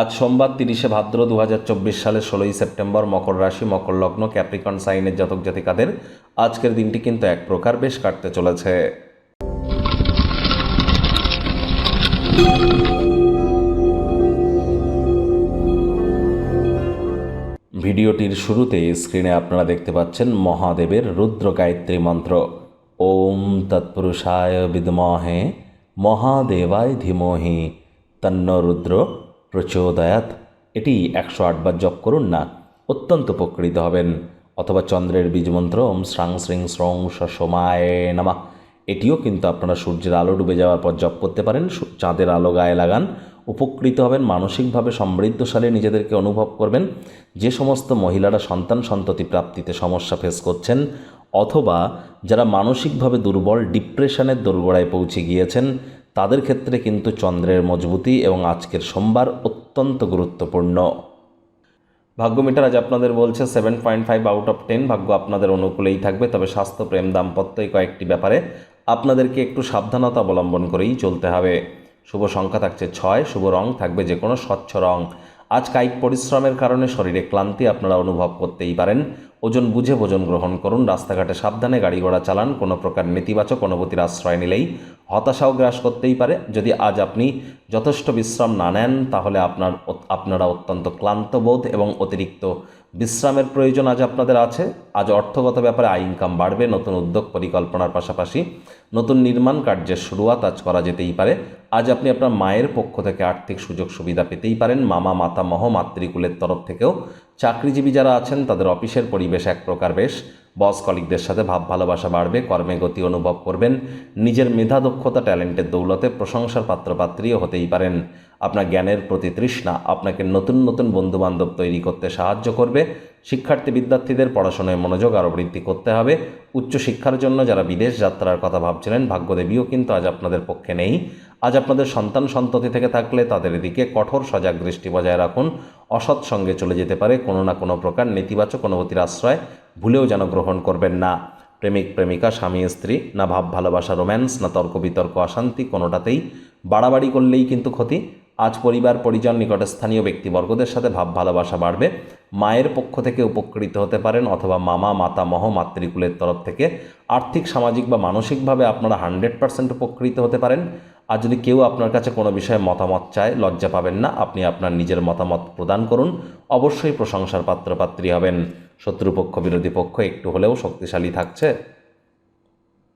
আজ সোমবার তিরিশে ভাদ্র দু হাজার চব্বিশ সালের ষোলোই সেপ্টেম্বর মকর রাশি, মকর লগ্ন, ক্যাপ্রিকন, সাইনের জাতক জাতিকাদের আজকের দিনটি কিন্তু এক প্রকার বেশ কাটতে চলেছে। ভিডিওটির শুরুতে স্ক্রিনে আপনারা দেখতে পাচ্ছেন মহাদেবের রুদ্র গায়ত্রী মন্ত্র। ওম তৎপুরুষায় বিদমহে মহাদেবায় ধীমহি। তন্ন রুদ্র প্রচোদয়াত। এটি একশো আটবার জপ করুন না, অত্যন্ত উপকৃত হবেন। অথবা চন্দ্রের বীজ মন্ত্র ওম শ্রাং শ্রিং শ্রং সোমায় নামা। এটিও কিন্তু আপনারা সূর্যের আলো ডুবে যাওয়ার পর জপ করতে পারেন চাঁদের আলো গায়ে লাগান। উপকৃত হবেন, মানসিকভাবে সমৃদ্ধশালী নিজেদেরকে অনুভব করবেন। যে সমস্ত মহিলারা সন্তান সন্ততি প্রাপ্তিতে সমস্যা ফেস করছেন, অথবা যারা মানসিকভাবে দুর্বল, ডিপ্রেশনের দোরগোড়ায় পৌঁছে গিয়েছেন তাদের ক্ষেত্রে কিন্তু চন্দ্রের মজবুতি এবং আজকের সোমবার অত্যন্ত গুরুত্বপূর্ণ। ভাগ্য মিটার আজ আপনাদের বলছে seven point five out of ten ভাগ্য আপনাদের অনুকূলেই থাকবে, তবে স্বাস্থ্য, প্রেম দাম্পত্য এই কয়েকটি ব্যাপারে আপনাদেরকে একটু সাবধানতা অবলম্বন করেই চলতে হবে। শুভ সংখ্যা থাকছে ছয়, শুভ রং থাকবে যে কোনো স্বচ্ছ রং। আজ কায়িক পরিশ্রমের কারণে শরীরে ক্লান্তি আপনারা অনুভব করতেই পারেন। ওজন বুঝে ভোজন গ্রহণ করুন, রাস্তাঘাটে সাবধানে গাড়ি ঘোড়া চালান, কোনো প্রকার নেতিবাচক অনুভূতির আশ্রয় নিলেই হতাশাও গ্রাস করতেই পারে। যদি আজ আপনি যথেষ্ট বিশ্রাম না নেন, তাহলে আপনার আপনারা অত্যন্ত ক্লান্ত বোধ এবং অতিরিক্ত বিশ্রামের প্রয়োজন আজ আপনাদের আছে। আজ অর্থগত ব্যাপারে আয় ইনকাম বাড়বে, নতুন উদ্যোগ পরিকল্পনার পাশাপাশি নতুন নির্মাণ কার্যের শুরুয়াত আজ করা যেতেই পারে। আজ আপনি আপনার মায়ের পক্ষ থেকে আর্থিক সুযোগ সুবিধা পেতেই পারেন। মামা মাতা মহ মাতৃকুলের তরফ থেকেও চাকরিজীবী যারা আছেন, তাদের অফিসের পরিবেশ এক প্রকার বেশ। বস কলিকদের সাথে ভাব ভালোবাসা বাড়বে, কর্মে গতি অনুভব করবেন। নিজের মেধা, দক্ষতা, ট্যালেন্টের দৌলতে প্রশংসার পাত্রপাত্রীও হতেই পারেন। আপনার জ্ঞানের প্রতি তৃষ্ণা আপনাকে নতুন নতুন বন্ধুবান্ধব তৈরি করতে সাহায্য করবে। শিক্ষার্থী বিদ্যার্থীদের পড়াশোনায় মনোযোগ আরও বৃদ্ধি করতে হবে। উচ্চশিক্ষার জন্য যারা বিদেশ যাত্রার কথা ভাবছিলেন, ভাগ্যদেবীও কিন্তু আজ আপনাদের পক্ষে নেই। আজ আপনাদের সন্তান সন্ততি থেকে থাকলে তাদের দিকে কঠোর সজাগ দৃষ্টি বজায় রাখুন। অসৎ সঙ্গে চলে যেতে পারে, কোনো না কোনো প্রকার নেতিবাচক অনুভূতির আশ্রয় ভুলেও যেন গ্রহণ করবেন না। প্রেমিক, প্রেমিকা, স্বামী, স্ত্রী, না ভাব, ভালোবাসা, রোম্যান্স, না তর্ক, বিতর্ক, অশান্তি, কোনোটাতেই বাড়াবাড়ি করলেই কিন্তু ক্ষতি। আজ পরিবার, পরিজন নিকটস্থানীয় ব্যক্তিবর্গদের সাথে ভাব, ভালোবাসা বাড়বে। মায়ের পক্ষ থেকে উপকৃত হতে পারেন অথবা মামা মাতামহ মাতৃকুলের তরফ থেকে আর্থিক, সামাজিক বা মানসিকভাবে আপনারা হান্ড্রেড পার্সেন্ট উপকৃত হতে পারেন। আর যদি কেউ আপনার কাছে কোনো বিষয়ে মতামত চায়, লজ্জা পাবেন না, আপনি আপনার নিজের মতামত প্রদান করুন। অবশ্যই প্রশংসার পাত্রপাত্রী হবেন। শত্রুপক্ষ, বিরোধী পক্ষ একটু হলেও শক্তিশালী থাকছে।